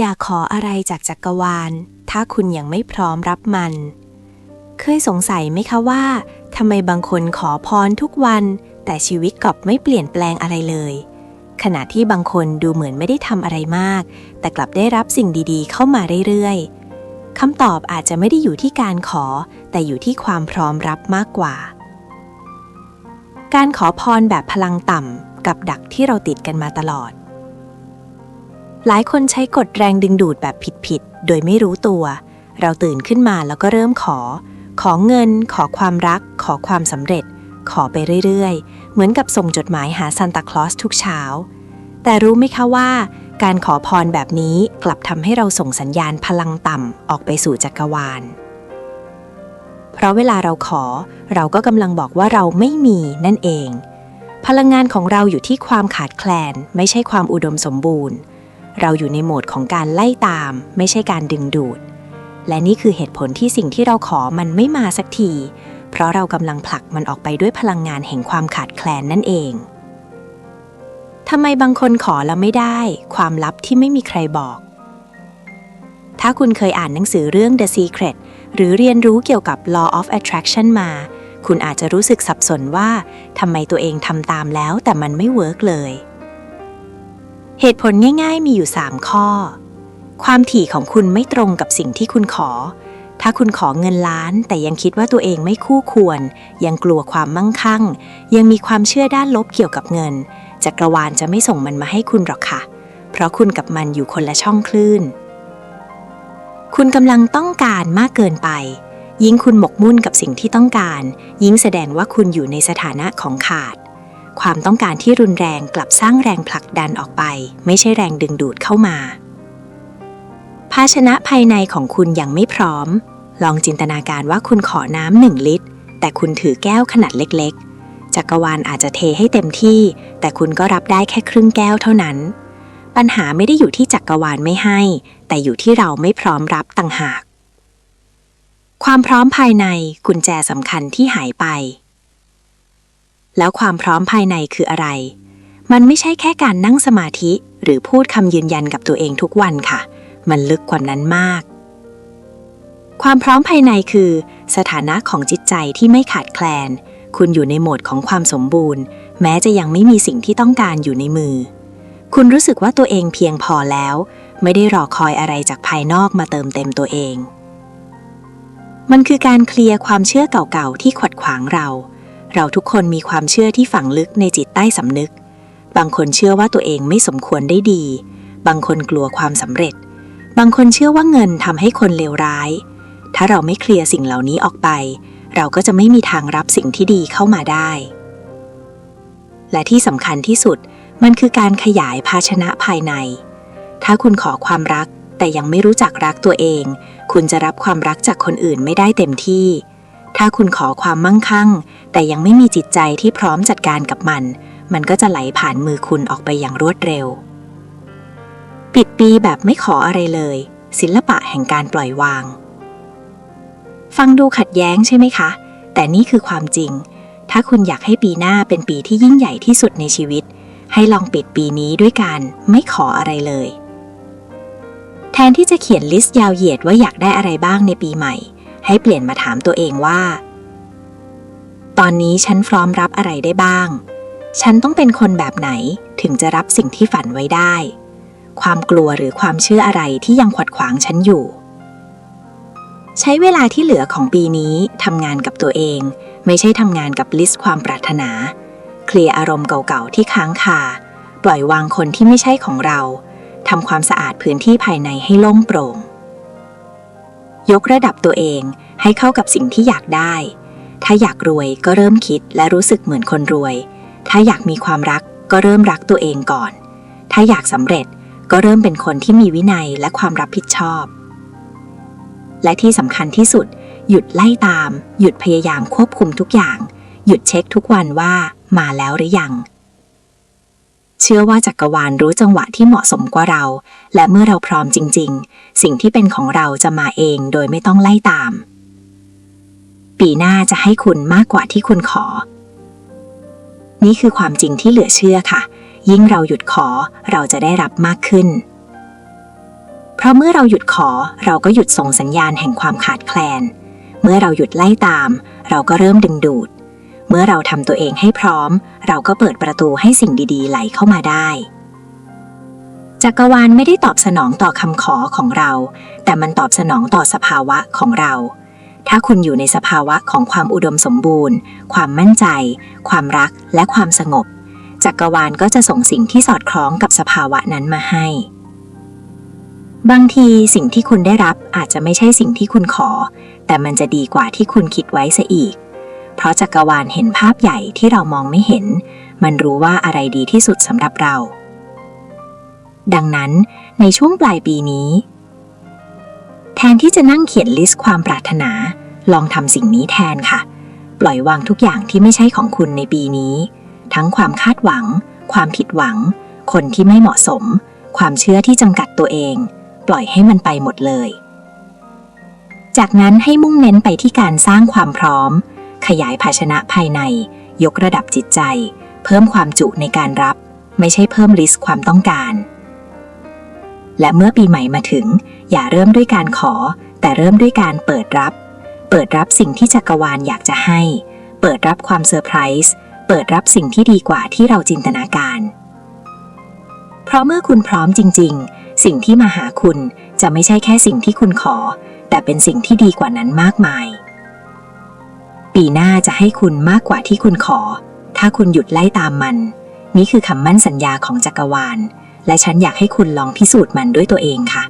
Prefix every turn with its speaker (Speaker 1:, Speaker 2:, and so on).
Speaker 1: อย่าขออะไรจากจักรวาล ถ้าคุณยังไม่พร้อมรับมัน เคยสงสัยไหมคะว่าทำไมบางคนขอพรทุกวัน แต่ชีวิตกลับไม่เปลี่ยนแปลงอะไรเลย ขณะที่บางคนดูเหมือนไม่ได้ทำอะไรมาก แต่กลับได้รับสิ่งดีๆ เข้ามาเรื่อยๆคำตอบอาจจะไม่ได้อยู่ที่การขอ แต่อยู่ที่ความพร้อมรับมากกว่า การขอพรแบบพลังต่ำกับดักที่เราติดกันมาตลอด หลายคนใช้กฎแรงดึงดูดแบบผิดๆ โดยไม่รู้ตัว เราตื่นขึ้นมาแล้วก็เริ่มขอ ขอเงิน ขอความรัก ขอความสำเร็จ ขอไปเรื่อยๆ เหมือนกับส่งจดหมายหาซานตาคลอสทุกเช้า แต่รู้ไหมคะว่า การขอพรแบบนี้กลับทำให้เราส่งสัญญาณพลังต่ำออกไปสู่จักรวาล เพราะเวลาเราขอ เราก็กำลังบอกว่าเราไม่มีนั่นเอง พลังงานของเราอยู่ที่ความขาดแคลน ไม่ใช่ความอุดมสมบูรณ์ เราอยู่ในโหมดของการไล่ตาม ไม่ใช่การดึงดูด และนี่คือเหตุผลที่สิ่งที่เราขอมันไม่มาสักที เพราะเรากำลังผลักมันออกไปด้วยพลังงานแห่งความขาดแคลนนั่นเองทำไมบางคนขอแล้วไม่ได้ ความลับที่ไม่มีใครบอก ถ้าคุณเคยอ่านหนังสือเรื่อง The Secret หรือเรียนรู้เกี่ยวกับ Law of Attraction มา คุณอาจจะรู้สึกสับสนว่าทำไมตัวเองทำตามแล้วแต่มันไม่เวิร์กเลย เหตุผลง่ายๆมีอยู่ 3 ข้อ ความถี่ของคุณไม่ตรงกับสิ่งที่คุณขอ ถ้าคุณขอเงินล้าน แต่ยังคิดว่าตัวเองไม่คู่ควร ยังกลัวความมั่งคั่ง ยังมีความเชื่อด้านลบเกี่ยวกับเงิน จักรวาลจะไม่ส่งมันมาให้คุณหรอกค่ะ เพราะคุณกับมันอยู่คนละช่องคลื่น คุณกำลังต้องการมากเกินไป ยิ่งคุณหมกมุ่นกับสิ่งที่ต้องการ ยิ่งแสดงว่าคุณอยู่ในสถานะของขาด ความต้องการที่รุนแรงกลับสร้างแรงผลักดันออกไป ไม่ใช่แรงดึงดูดเข้ามา ภาชนะภายในของคุณยังไม่พร้อม ลองจินตนาการว่าคุณขอน้ำหนึ่งลิตร แต่คุณถือแก้วขนาดเล็กๆ จักรวาลอาจจะเทให้เต็มที่ แต่คุณก็รับได้แค่ครึ่งแก้วเท่านั้น ปัญหาไม่ได้อยู่ที่จักรวาลไม่ให้ แต่อยู่ที่เราไม่พร้อมรับต่างหาก ความพร้อมภายในกุญแจสำคัญที่หายไป แล้วความพร้อมภายในคืออะไร มันไม่ใช่แค่การนั่งสมาธิหรือพูดคำยืนยันกับตัวเองทุกวันค่ะ มันลึกกว่านั้นมาก ความพร้อมภายในคือ สถานะของจิตใจที่ไม่ขาดแคลน คุณอยู่ในโหมดของความสมบูรณ์ แม้จะยังไม่มีสิ่งที่ต้องการอยู่ในมือ คุณรู้สึกว่าตัวเองเพียงพอแล้ว ไม่ได้รอคอยอะไรจากภายนอกมาเติมเต็มตัวเองมันคือการเคลียร์ความเชื่อเก่าๆ ที่ขวัดขวางเรา เราทุกคนมีความเชื่อที่ฝังลึกในจิตใต้สำนึก บางคนเชื่อว่าตัวเองไม่สมควรได้ดี บางคนกลัวความสำเร็จ บางคนเชื่อว่าเงินทำให้คนเลวร้าย ถ้าเราไม่เคลียร์สิ่งเหล่านี้ออกไป เราก็จะไม่มีทางรับสิ่งที่ดีเข้ามาได้ และที่สำคัญที่สุดมันคือการขยายภาชนะภายใน ถ้าคุณขอความรักแต่ยังไม่รู้จักรักตัวเอง คุณจะรับความรักจากคนอื่นไม่ได้เต็มที่ ถ้าคุณขอความมั่งคั่ง แต่ยังไม่มีจิตใจที่พร้อมจัดการกับมัน มันก็จะไหลผ่านมือคุณออกไปอย่างรวดเร็ว ปิดปีแบบไม่ขออะไรเลย ศิลปะแห่งการปล่อยวาง ฟังดูขัดแย้งใช่ไหมคะ แต่นี่คือความจริง ถ้าคุณอยากให้ปีหน้าเป็นปีที่ยิ่งใหญ่ที่สุดในชีวิต ให้ลองปิดปีนี้ด้วยการไม่ขออะไรเลย แทนที่จะเขียนลิสต์ยาวเหยียดว่าอยากได้อะไรบ้างในปีใหม่ ให้เปลี่ยนมาถามตัวเองว่า ตอนนี้ฉันพร้อมรับอะไรได้บ้าง ฉันต้องเป็นคนแบบไหนถึงจะรับสิ่งที่ฝันไว้ได้ ความกลัวหรือความเชื่ออะไรที่ยังขวัดขวางฉันอยู่ ใช้เวลาที่เหลือของปีนี้ทำงานกับตัวเอง ไม่ใช่ทำงานกับลิสต์ความปรารถนา เคลียร์อารมณ์เก่าๆที่ค้างคา ปล่อยวางคนที่ไม่ใช่ของเราทำความสะอาดพื้นที่ภายในให้โล่งโปร่ง ยกระดับตัวเองให้เข้ากับสิ่งที่อยากได้ ถ้าอยากรวยก็เริ่มคิดและรู้สึกเหมือนคนรวย ถ้าอยากมีความรักก็เริ่มรักตัวเองก่อน ถ้าอยากสำเร็จก็เริ่มเป็นคนที่มีวินัยและความรับผิดชอบ และที่สำคัญที่สุด หยุดไล่ตาม หยุดพยายามควบคุมทุกอย่าง หยุดเช็คทุกวันว่ามาแล้วหรือยัง ชื่อว่าจักรวาลรู้จังหวะที่เหมาะสมกว่าเรา และเมื่อเราพร้อมจริง ๆ สิ่งที่เป็นของเราจะมาเองโดยไม่ต้องไล่ตาม ปีหน้าจะให้คุณมากกว่าที่คุณขอ นี่คือความจริงที่เหลือเชื่อค่ะ ยิ่งเราหยุดขอเราจะได้รับมากขึ้น เพราะเมื่อเราหยุดขอเราก็หยุดส่งสัญญาณแห่งความขาดแคลน เมื่อเราหยุดไล่ตาม เราก็เริ่มดึงดูด เมื่อเราทำตัวเองให้พร้อม เราก็เปิดประตูให้สิ่งดีๆ ไหลเข้ามาได้ จักรวาลไม่ได้ตอบสนองต่อคำขอของเรา แต่มันตอบสนองต่อสภาวะของเรา ถ้าคุณอยู่ในสภาวะของความอุดมสมบูรณ์ ความมั่นใจ ความรักและความสงบ จักรวาลก็จะส่งสิ่งที่สอดคล้องกับสภาวะนั้นมาให้ บางทีสิ่งที่คุณได้รับอาจจะไม่ใช่สิ่งที่คุณขอ แต่มันจะดีกว่าที่คุณคิดไว้ซะอีก เพราะจักรวาลเห็นภาพใหญ่ที่เรามองไม่เห็น มันรู้ว่าอะไรดีที่สุดสำหรับเรา ดังนั้นในช่วงปลายปีนี้ แทนที่จะนั่งเขียนลิสต์ความปรารถนา ลองทำสิ่งนี้แทนค่ะ ปล่อยวางทุกอย่างที่ไม่ใช่ของคุณในปีนี้ ทั้งความคาดหวัง ความผิดหวัง คนที่ไม่เหมาะสม ความเชื่อที่จำกัดตัวเอง ปล่อยให้มันไปหมดเลย จากนั้นให้มุ่งเน้นไปที่การสร้างความพร้อม ขยายภาชนะภายใน ยกระดับจิตใจ เพิ่มความจุในการรับ ไม่ใช่เพิ่มลิสต์ความต้องการ และเมื่อปีใหม่มาถึง อย่าเริ่มด้วยการขอ แต่เริ่มด้วยการเปิดรับ เปิดรับสิ่งที่จักรวาลอยากจะให้ เปิดรับความเซอร์ไพรส์เปิดรับสิ่งที่ดีกว่าที่เราจินตนาการ เพราะเมื่อคุณพร้อมจริง ๆ สิ่งที่มาหาคุณจะไม่ใช่แค่สิ่งที่คุณขอ แต่เป็นสิ่งที่ดีกว่านั้นมากมาย ปีหน้าจะให้คุณมากกว่าที่คุณขอ ถ้าคุณหยุดไล่ตามมัน นี่คือคำมั่นสัญญาของจักรวาล และฉันอยากให้คุณลองพิสูจน์มันด้วยตัวเองค่ะ